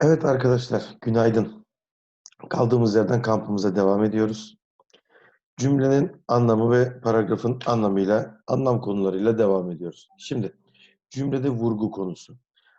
Evet arkadaşlar, günaydın. Kaldığımız yerden kampımıza devam ediyoruz. Cümlenin anlamı ve paragrafın anlamıyla, anlam konularıyla devam ediyoruz. Şimdi cümlede vurgu konusu.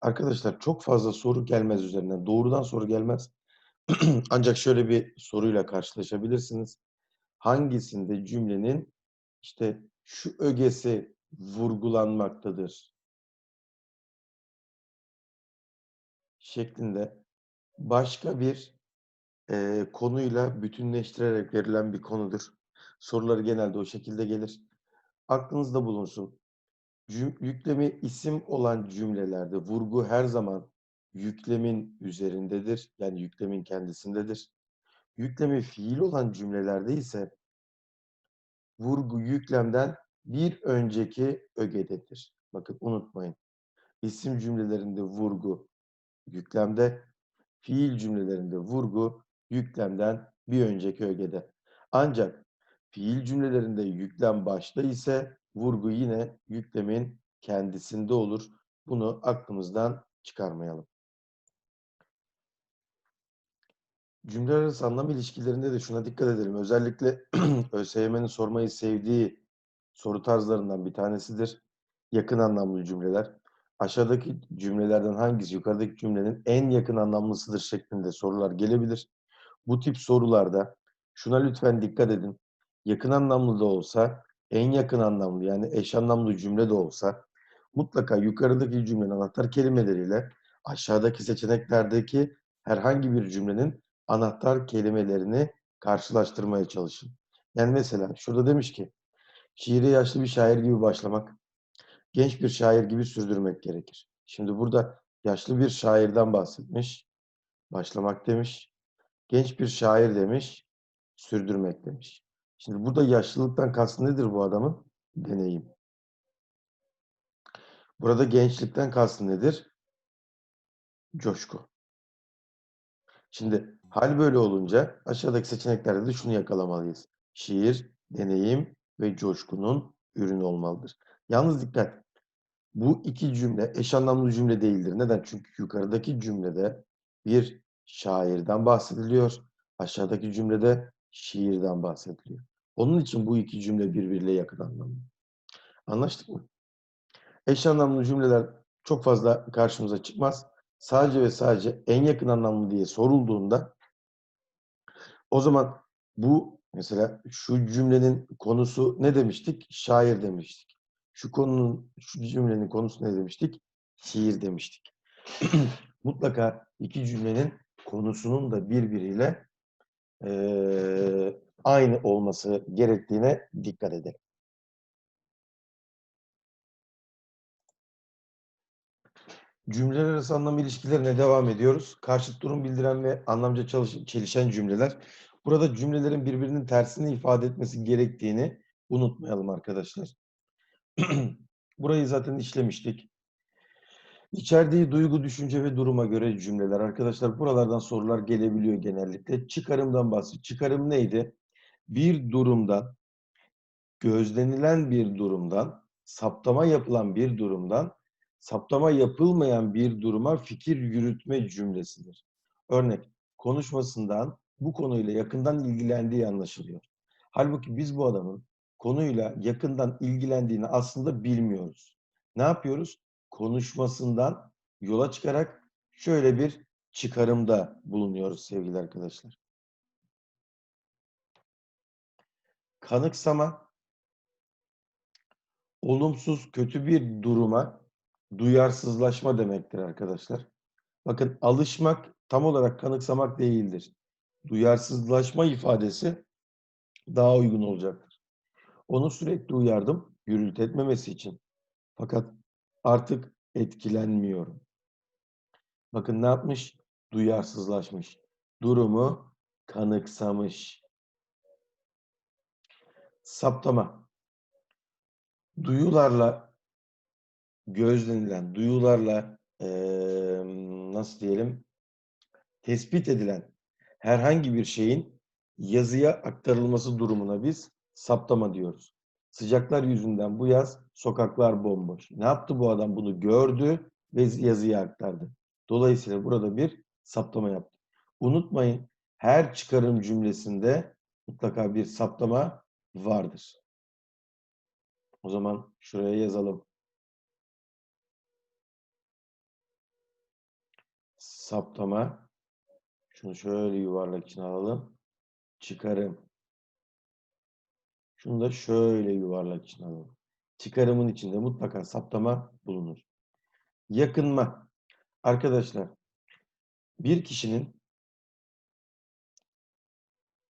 Arkadaşlar çok fazla soru gelmez üzerinden. Doğrudan soru gelmez. Ancak şöyle bir soruyla karşılaşabilirsiniz. Hangisinde cümlenin işte şu ögesi vurgulanmaktadır şeklinde başka bir e, konuyla bütünleştirerek verilen bir konudur. Soruları genelde o şekilde gelir. Aklınızda bulunsun. Cüm, yüklemi isim olan cümlelerde vurgu her zaman yüklemin üzerindedir. Yani yüklemin kendisindedir. Yüklemi fiil olan cümlelerde ise vurgu yüklemden bir önceki ögededir. Bakın unutmayın. İsim cümlelerinde vurgu yüklemde, fiil cümlelerinde vurgu yüklemden bir önceki ögede. Ancak fiil cümlelerinde yüklem başta ise vurgu yine yüklemin kendisinde olur. Bunu aklımızdan çıkarmayalım. Cümle arası anlam ilişkilerinde de şuna dikkat edelim. Özellikle ÖSYM'nin sormayı sevdiği soru tarzlarından bir tanesidir. Yakın anlamlı cümleler. Aşağıdaki cümlelerden hangisi yukarıdaki cümlenin en yakın anlamlısıdır şeklinde sorular gelebilir. Bu tip sorularda şuna lütfen dikkat edin. Yakın anlamlı da olsa, en yakın anlamlı yani eş anlamlı cümle de olsa mutlaka yukarıdaki cümlenin anahtar kelimeleriyle aşağıdaki seçeneklerdeki herhangi bir cümlenin anahtar kelimelerini karşılaştırmaya çalışın. Yani mesela şurada demiş ki şiire yaşlı bir şair gibi başlamak, genç bir şair gibi sürdürmek gerekir. Şimdi burada yaşlı bir şairden bahsetmiş, başlamak demiş, genç bir şair demiş, sürdürmek demiş. Şimdi burada yaşlılıktan kastı nedir bu adamın? Deneyim. Burada gençlikten kastı nedir? Coşku. Şimdi hal böyle olunca aşağıdaki seçeneklerde de şunu yakalamalıyız. Şiir, deneyim ve coşkunun ürünü olmalıdır. Yalnız dikkat. Bu iki cümle eş anlamlı cümle değildir. Neden? Çünkü yukarıdaki cümlede bir şairden bahsediliyor. Aşağıdaki cümlede şiirden bahsediliyor. Onun için bu iki cümle birbiriyle yakın anlamlı. Anlaştık mı? Eş anlamlı cümleler çok fazla karşımıza çıkmaz. Sadece ve sadece en yakın anlamlı diye sorulduğunda o zaman bu mesela şu cümlenin konusu ne demiştik? Şair demiştik. Şu konunun, şu cümlenin konusu ne demiştik? Şiir demiştik. Mutlaka iki cümlenin konusunun da birbiriyle e, aynı olması gerektiğine dikkat edelim. Cümleler arası anlam ilişkilerine devam ediyoruz. Karşıt durum bildiren ve anlamca çalış- çelişen cümleler. Burada cümlelerin birbirinin tersini ifade etmesi gerektiğini unutmayalım arkadaşlar. Burayı zaten işlemiştik. İçerdiği duygu, düşünce ve duruma göre cümleler. Arkadaşlar buralardan sorular gelebiliyor genellikle. Çıkarımdan bahsediyor. Çıkarım neydi? Bir durumdan, gözlenilen bir durumdan, saptama yapılan bir durumdan, saptama yapılmayan bir duruma fikir yürütme cümlesidir. Örnek, konuşmasından bu konuyla yakından ilgilendiği anlaşılıyor. Halbuki biz bu adamın konuyla yakından ilgilendiğini aslında bilmiyoruz. Ne yapıyoruz? Konuşmasından yola çıkarak şöyle bir çıkarımda bulunuyoruz sevgili arkadaşlar. Kanıksama, olumsuz, kötü bir duruma duyarsızlaşma demektir arkadaşlar. Bakın alışmak tam olarak kanıksamak değildir. Duyarsızlaşma ifadesi daha uygun olacaktır. Onu sürekli uyardım gürültü etmemesi için. Fakat artık etkilenmiyorum. Bakın ne yapmış? Duyarsızlaşmış. Durumu kanıksamış. Saptama. Duyularla gözlenilen, duyularla eee, nasıl diyelim tespit edilen herhangi bir şeyin yazıya aktarılması durumuna biz saptama diyoruz. Sıcaklar yüzünden bu yaz sokaklar bomboş. Ne yaptı bu adam? Bunu gördü ve yazıya aktardı. Dolayısıyla burada bir saptama yaptık. Unutmayın her çıkarım cümlesinde mutlaka bir saptama vardır. O zaman şuraya yazalım. Saptama. Şunu şöyle yuvarlak içine alalım. Çıkarım. Şunu da şöyle yuvarlak içine alalım. Çıkarımın içinde mutlaka saptama bulunur. Yakınma. Arkadaşlar bir kişinin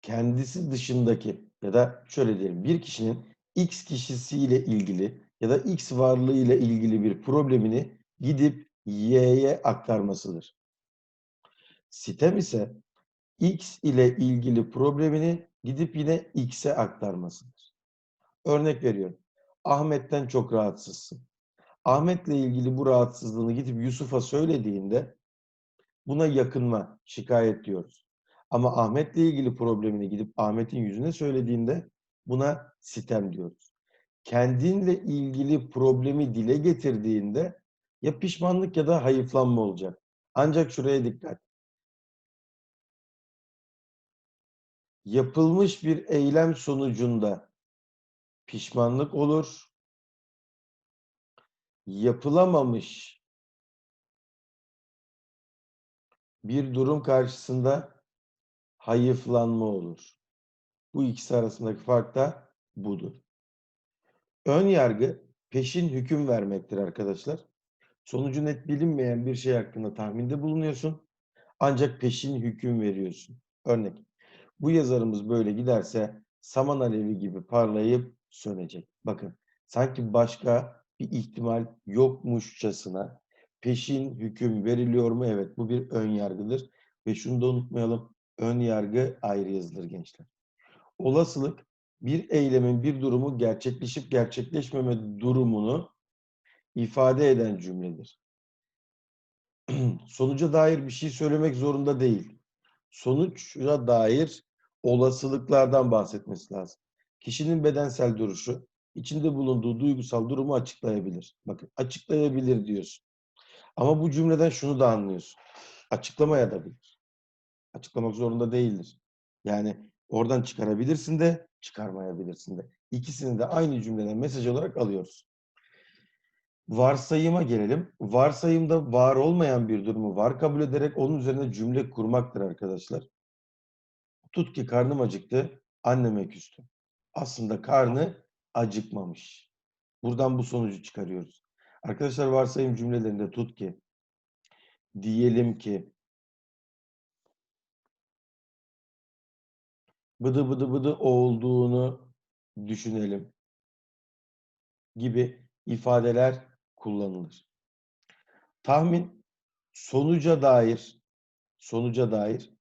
kendisi dışındaki ya da şöyle diyelim bir kişinin X kişisiyle ilgili ya da X varlığıyla ilgili bir problemini gidip Y'ye aktarmasıdır. Sitem ise X ile ilgili problemini gidip yine X'e aktarmasıdır. Örnek veriyorum. Ahmet'ten çok rahatsızsın. Ahmet'le ilgili bu rahatsızlığını gidip Yusuf'a söylediğinde buna yakınma, şikayet diyoruz. Ama Ahmet'le ilgili problemini gidip Ahmet'in yüzüne söylediğinde buna sitem diyoruz. Kendinle ilgili problemi dile getirdiğinde ya pişmanlık ya da hayıflanma olacak. Ancak şuraya dikkat. Yapılmış bir eylem sonucunda pişmanlık olur. Yapılamamış bir durum karşısında hayıflanma olur. Bu ikisi arasındaki fark da budur. Ön yargı peşin hüküm vermektir arkadaşlar. Sonucu net bilinmeyen bir şey hakkında tahminde bulunuyorsun. Ancak peşin hüküm veriyorsun. Örnek. Bu yazarımız böyle giderse saman alevi gibi parlayıp sönecek. Bakın sanki başka bir ihtimal yokmuşçasına peşin hüküm veriliyor mu? Evet bu bir ön yargıdır. Ve şunu da unutmayalım. Ön yargı ayrı yazılır gençler. Olasılık bir eylemin bir durumu gerçekleşip gerçekleşmeme durumunu ifade eden cümledir. Sonuca dair bir şey söylemek zorunda değil. Sonuca dair olasılıklardan bahsetmesi lazım. Kişinin bedensel duruşu, içinde bulunduğu duygusal durumu açıklayabilir. Bakın açıklayabilir diyorsun. Ama bu cümleden şunu da anlıyorsun. Açıklamaya da bilir. Açıklamak zorunda değildir. Yani oradan çıkarabilirsin de çıkarmayabilirsin de. İkisini de aynı cümleden mesaj olarak alıyoruz. Varsayıma gelelim. Varsayımda var olmayan bir durumu var kabul ederek onun üzerine cümle kurmaktır arkadaşlar. Tut ki karnım acıktı, anneme küstüm. Aslında karnı acıkmamış. Buradan bu sonucu çıkarıyoruz. Arkadaşlar varsayım cümlelerinde tut ki, diyelim ki, bıdı bıdı bıdı olduğunu düşünelim gibi ifadeler kullanılır. Tahmin sonuca dair sonuca dair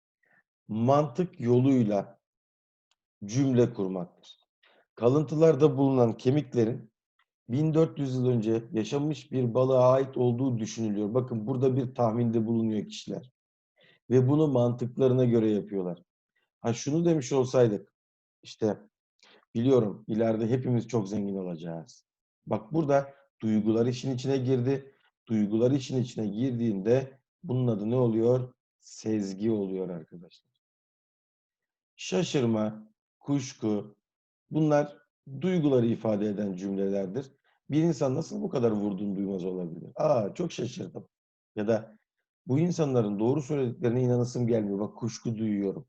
mantık yoluyla cümle kurmaktır. Kalıntılarda bulunan kemiklerin 1400 yıl önce yaşamış bir balığa ait olduğu düşünülüyor. Bakın burada bir tahminde bulunuyor kişiler. Ve bunu mantıklarına göre yapıyorlar. Ha şunu demiş olsaydık, işte biliyorum ileride hepimiz çok zengin olacağız. Bak burada duygular işin içine girdi. Duygular işin içine girdiğinde bunun adı ne oluyor? Sezgi oluyor arkadaşlar. Şaşırma, kuşku bunlar duyguları ifade eden cümlelerdir. Bir insan nasıl bu kadar vurduğunu duymaz olabilir? Aa çok şaşırdım. Ya da bu insanların doğru söylediklerine inanasım gelmiyor. Bak kuşku duyuyorum.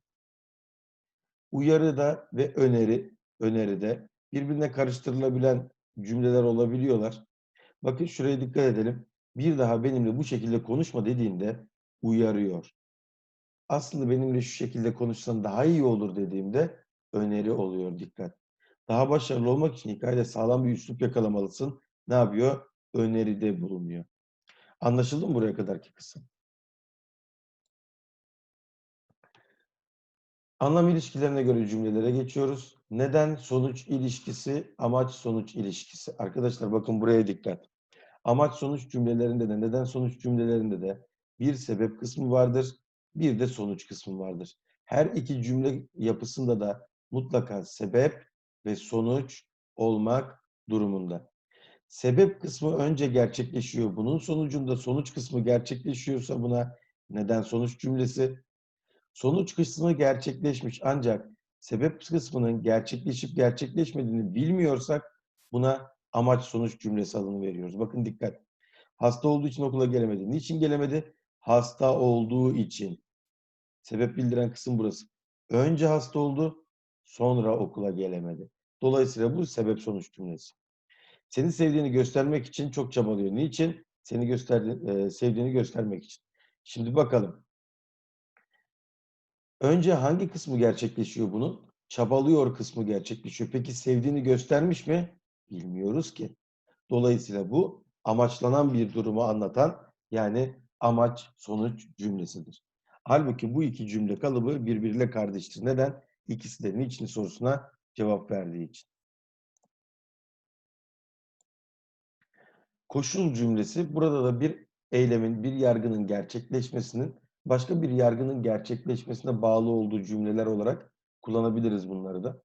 Uyarı da ve öneri, öneride birbirine karıştırılabilen cümleler olabiliyorlar. Bakın şuraya dikkat edelim. Bir daha benimle bu şekilde konuşma dediğinde uyarıyor. Aslında benimle şu şekilde konuşsan daha iyi olur dediğimde öneri oluyor dikkat. Daha başarılı olmak için hikayede sağlam bir üslup yakalamalısın. Ne yapıyor? Öneride bulunuyor. Anlaşıldı mı buraya kadarki kısım? Anlam ilişkilerine göre cümlelere geçiyoruz. Neden sonuç ilişkisi, amaç sonuç ilişkisi. Arkadaşlar bakın buraya dikkat. Amaç sonuç cümlelerinde de, neden sonuç cümlelerinde de bir sebep kısmı vardır, bir de sonuç kısmı vardır. Her iki cümle yapısında da mutlaka sebep ve sonuç olmak durumunda. Sebep kısmı önce gerçekleşiyor. Bunun sonucunda sonuç kısmı gerçekleşiyorsa buna Neden sonuç cümlesi. Sonuç kısmı gerçekleşmiş ancak sebep kısmının gerçekleşip gerçekleşmediğini bilmiyorsak buna amaç sonuç cümlesi adını veriyoruz. Bakın dikkat. Hasta olduğu için okula gelemedi. Niçin gelemedi? Hasta olduğu için. Sebep bildiren kısım burası. Önce hasta oldu, sonra okula gelemedi. Dolayısıyla bu sebep sonuç cümlesi. Seni sevdiğini göstermek için çok çabalıyor. Niçin? Seni gösterdi, e, sevdiğini göstermek için. Şimdi bakalım. Önce hangi kısmı gerçekleşiyor bunun? Çabalıyor kısmı gerçekleşiyor. Peki sevdiğini göstermiş mi? Bilmiyoruz ki. Dolayısıyla bu amaçlanan bir durumu anlatan yani amaç sonuç cümlesidir. Halbuki bu iki cümle kalıbı birbiriyle kardeştir. Neden? İkisi de niçin sorusuna cevap verdiği için. Koşul cümlesi burada da bir eylemin, bir yargının gerçekleşmesinin başka bir yargının gerçekleşmesine bağlı olduğu cümleler olarak kullanabiliriz bunları da.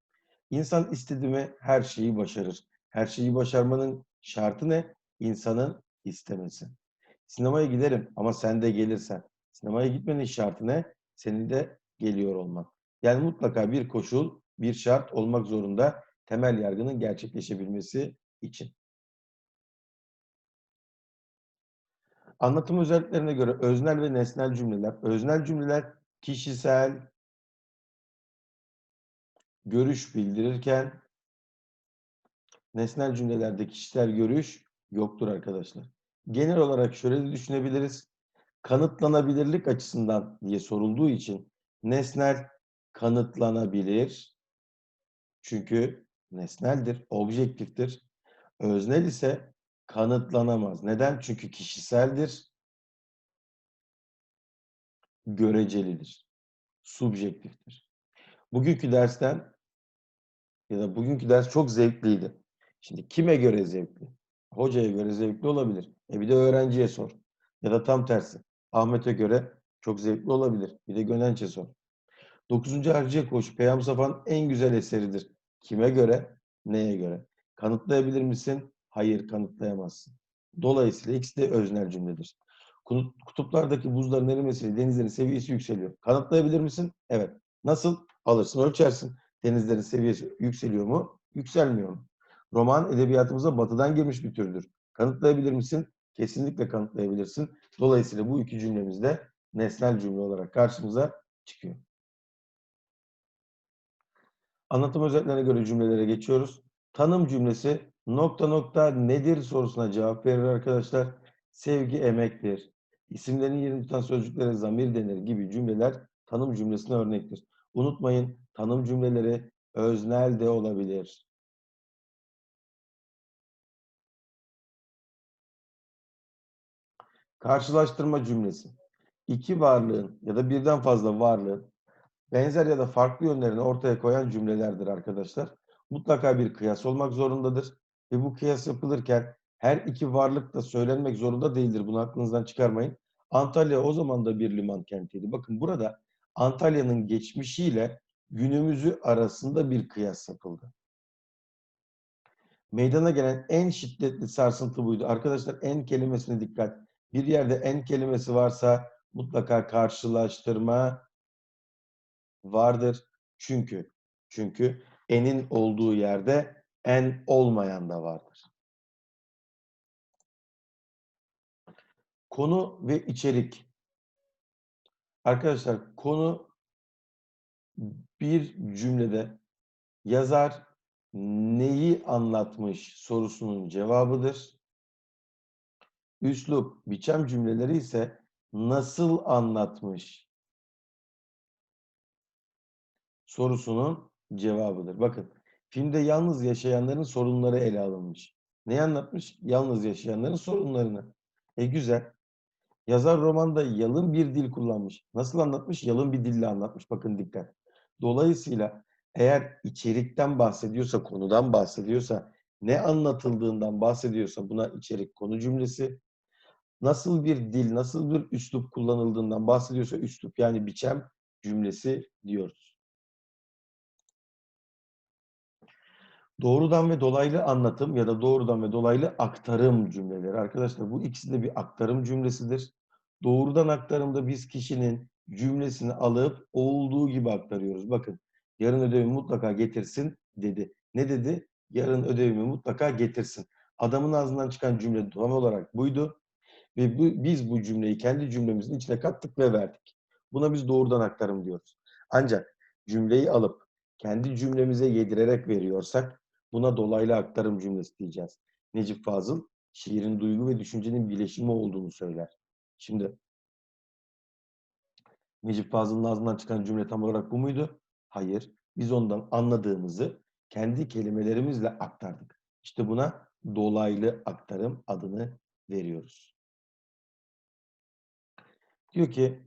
İnsan istedi mi her şeyi başarır. Her şeyi başarmanın şartı ne? İnsanın istemesi. Sinemaya giderim ama sen de gelirsen. Sinemaya gitmenin şartı ne? Senin de geliyor olman. Yani mutlaka bir koşul, bir şart olmak zorunda temel yargının gerçekleşebilmesi için. Anlatım özelliklerine göre öznel ve nesnel cümleler. Öznel cümleler kişisel görüş bildirirken nesnel cümlelerde kişisel görüş yoktur arkadaşlar. Genel olarak şöyle düşünebiliriz. Kanıtlanabilirlik açısından diye sorulduğu için nesnel kanıtlanabilir. Çünkü nesneldir, objektiftir. Öznel ise kanıtlanamaz. Neden? Çünkü kişiseldir, görecelidir, subjektiftir. Bugünkü dersten ya da bugünkü ders çok zevkliydi. Şimdi kime göre zevkli? Hocaya göre zevkli olabilir. E bir de öğrenciye sor. Ya da tam tersi. Ahmet'e göre çok zevkli olabilir. Bir de Gönenç'e sor. Dokuzuncu Harciye Koş, Peyam Safa'nın en güzel eseridir. Kime göre? Neye göre? Kanıtlayabilir misin? Hayır, kanıtlayamazsın. Dolayısıyla ikisi de öznel cümledir. Kutuplardaki buzların erimesiyle denizlerin seviyesi yükseliyor. Kanıtlayabilir misin? Evet. Nasıl? Alırsın, ölçersin. Denizlerin seviyesi yükseliyor mu? Yükselmiyor mu? Roman edebiyatımıza batıdan girmiş bir türdür. Kanıtlayabilir misin? Kesinlikle kanıtlayabilirsin. Dolayısıyla bu iki cümlemiz de nesnel cümle olarak karşımıza çıkıyor. Anlatım özetlerine göre cümlelere geçiyoruz. Tanım cümlesi nokta nokta nedir sorusuna cevap verir arkadaşlar. Sevgi emektir. İsimlerin yerini tutan sözcüklere zamir denir gibi cümleler tanım cümlesine örnektir. Unutmayın tanım cümleleri öznel de olabilir. Karşılaştırma cümlesi. İki varlığın ya da birden fazla varlığın benzer ya da farklı yönlerini ortaya koyan cümlelerdir arkadaşlar. Mutlaka bir kıyas olmak zorundadır. Ve bu kıyas yapılırken her iki varlık da söylenmek zorunda değildir. Bunu aklınızdan çıkarmayın. Antalya o zaman da bir liman kentiydi. Bakın burada Antalya'nın geçmişiyle günümüzü arasında bir kıyas yapıldı. Meydana gelen en şiddetli sarsıntı buydu. Arkadaşlar en kelimesine dikkat. Bir yerde en kelimesi varsa mutlaka karşılaştırma vardır. Çünkü çünkü enin olduğu yerde en olmayan da vardır. Konu ve içerik. Arkadaşlar konu bir cümlede yazar neyi anlatmış sorusunun cevabıdır. Üslup, biçem cümleleri ise nasıl anlatmış sorusunun cevabıdır. Bakın filmde yalnız yaşayanların sorunları ele alınmış. Ne anlatmış? Yalnız yaşayanların sorunlarını. E güzel. Yazar romanda yalın bir dil kullanmış. Nasıl anlatmış? Yalın bir dille anlatmış. Bakın dikkat. Dolayısıyla eğer içerikten bahsediyorsa, konudan bahsediyorsa, ne anlatıldığından bahsediyorsa buna içerik konu cümlesi. Nasıl bir dil, nasıl bir üslup kullanıldığından bahsediyorsa üslup yani biçem cümlesi diyoruz. Doğrudan ve dolaylı anlatım ya da doğrudan ve dolaylı aktarım cümleleri. Arkadaşlar bu ikisi de bir aktarım cümlesidir. Doğrudan aktarımda biz kişinin cümlesini alıp olduğu gibi aktarıyoruz. Bakın, yarın ödevimi mutlaka getirsin dedi. Ne dedi? Yarın ödevimi mutlaka getirsin. Adamın ağzından çıkan cümle tam olarak buydu. Ve bu, biz bu cümleyi kendi cümlemizin içine kattık ve verdik. Buna biz doğrudan aktarım diyoruz. Ancak cümleyi alıp kendi cümlemize yedirerek veriyorsak buna dolaylı aktarım cümlesi diyeceğiz. Necip Fazıl şiirin duygu ve düşüncenin bileşimi olduğunu söyler. Şimdi Necip Fazıl'ın ağzından çıkan cümle tam olarak bu muydu? Hayır. Biz ondan anladığımızı kendi kelimelerimizle aktardık. İşte buna dolaylı aktarım adını veriyoruz. Diyor ki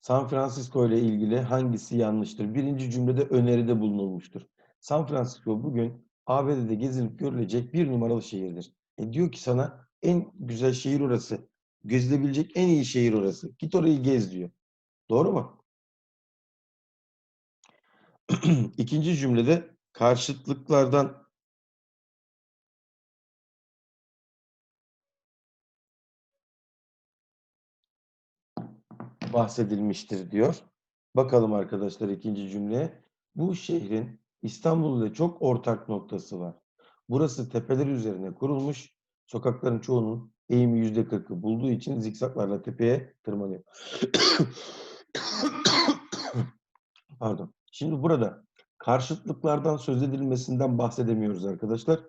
San Francisco ile ilgili hangisi yanlıştır? Birinci cümlede öneride bulunulmuştur. San Francisco bugün ABD'de gezinip görülecek bir numaralı şehirdir. E diyor ki sana en güzel şehir orası. Gezilebilecek en iyi şehir orası. Git orayı gez diyor. Doğru mu? İkinci cümlede karşıtlıklardan bahsedilmiştir diyor. Bakalım arkadaşlar ikinci cümleye. Bu şehrin İstanbul ile çok ortak noktası var. Burası tepeler üzerine kurulmuş. Sokakların çoğunun eğimi yüzde kırkı bulduğu için zikzaklarla tepeye tırmanıyor. Pardon. Şimdi burada karşıtlıklardan söz edilmesinden bahsedemiyoruz arkadaşlar.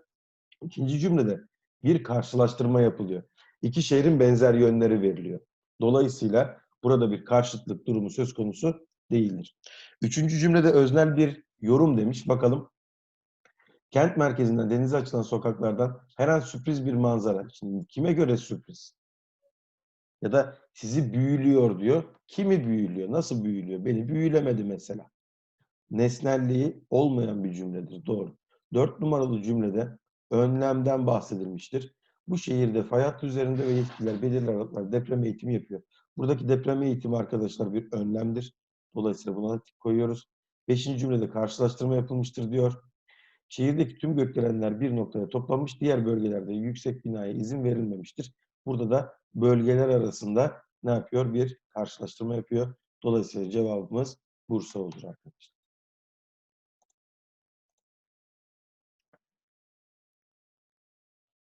İkinci cümlede bir karşılaştırma yapılıyor. İki şehrin benzer yönleri veriliyor. Dolayısıyla burada bir karşıtlık durumu söz konusu değildir. Üçüncü cümlede öznel bir yorum demiş. Bakalım. Kent merkezinden denize açılan sokaklardan her an sürpriz bir manzara. Şimdi kime göre sürpriz? Ya da sizi büyülüyor diyor. Kimi büyülüyor? Nasıl büyülüyor? Beni büyülemedi mesela. Nesnelliği olmayan bir cümledir. Doğru. Dört numaralı cümlede önlemden bahsedilmiştir. Bu şehirde fay üzerinde ve yetkililer belirli aralıklar deprem eğitimi yapıyor. Buradaki deprem eğitimi arkadaşlar bir önlemdir. Dolayısıyla buna tik koyuyoruz. Beşinci cümlede karşılaştırma yapılmıştır diyor. Şehirdeki tüm gökdelenler bir noktaya toplanmış, diğer bölgelerde yüksek binaya izin verilmemiştir. Burada da bölgeler arasında ne yapıyor? Bir karşılaştırma yapıyor. Dolayısıyla cevabımız Bursa olur arkadaşlar.